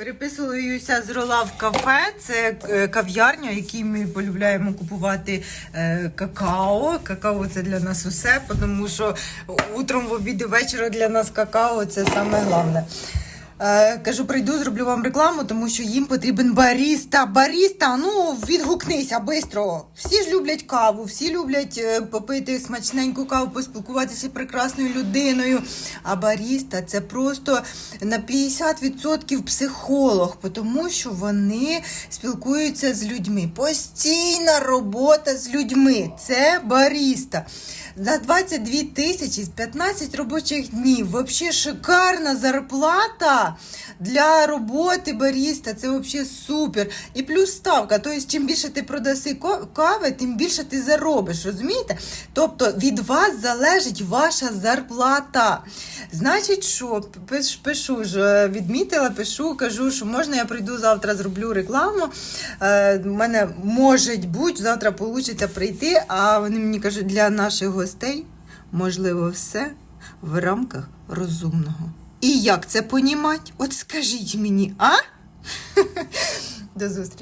Переписуюся з рола в кафе. Це е, кав'ярня, в якій ми полюбляємо купувати е, какао. Какао це для нас усе, тому що утром, в обід і вечора для нас какао це саме головне. Е, кажу, прийду, зроблю вам рекламу, тому що їм потрібен баріста. Баріста, ну відгукнися швидко. Всі ж люблять каву, всі люблять е, попити смачненьку каву, поспілкуватися з прекрасною людиною. А баріста це просто на 50% психолог, тому що вони спілкуються з людьми. Постійна робота з людьми. Це баріста. За 22 тисячі з 15 робочих днів. Взагалі шикарна зарплата для роботи баріста. Це взагалі супер. І плюс ставка. Тобто, чим більше ти продаси кави, тим більше ти заробиш. Розумієте? Тобто від вас залежить ваша зарплата. Значить, що пиш- пишу ж, е, відмітила, пишу, кажу, що можна я прийду завтра, зроблю рекламу. Е, У мене може бути, завтра вийде прийти, а вони мені кажуть, для наших гостей можливо все в рамках розумного. І як це понімати? От скажіть мені, а? До зустрічі.